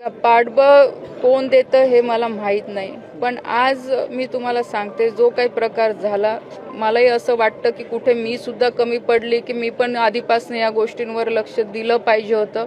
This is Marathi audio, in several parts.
पाठबळ कोण देतं हे मला माहीत नाही. पण आज मी तुम्हाला सांगते जो काही प्रकार झाला मलाही असं वाटतं की कुठे मी सुद्धा कमी पडली की मी पण आधीपासून या गोष्टींवर लक्ष दिलं पाहिजे होतं.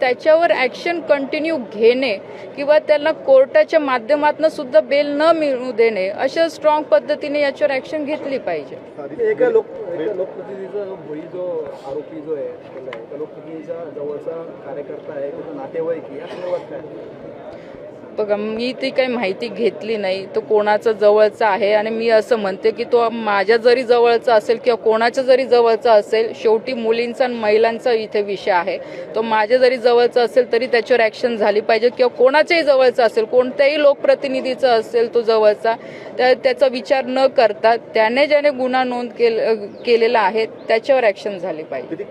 त्याच्यावर ऍक्शन कंटिन्यू घेणे किंवा त्याला कोर्टाच्या माध्यमातून सुद्धा बेल न मिळू देणे अशा स्ट्रॉंग पद्धतीने याच्यावर ऍक्शन घेतली पाहिजे. बघा मी ती काही माहिती घेतली नाही. तो कोणाचा जवळचा आहे आणि मी असं म्हणते की तो माझ्या जरी जवळचा असेल किंवा कोणाच्या जरी जवळचा असेल शेवटी मुलींचा आणि महिलांचा इथे विषय आहे. तो माझ्या जरी जवळचा असेल तरी त्याच्यावर ॲक्शन झाली पाहिजे किंवा कोणाच्याही जवळचा असेल कोणत्याही लोकप्रतिनिधीचा असेल तो जवळचा त्या त्याचा विचार न करता त्याने ज्याने गुन्हा नोंद केलेला आहे त्याच्यावर ॲक्शन झाली पाहिजे.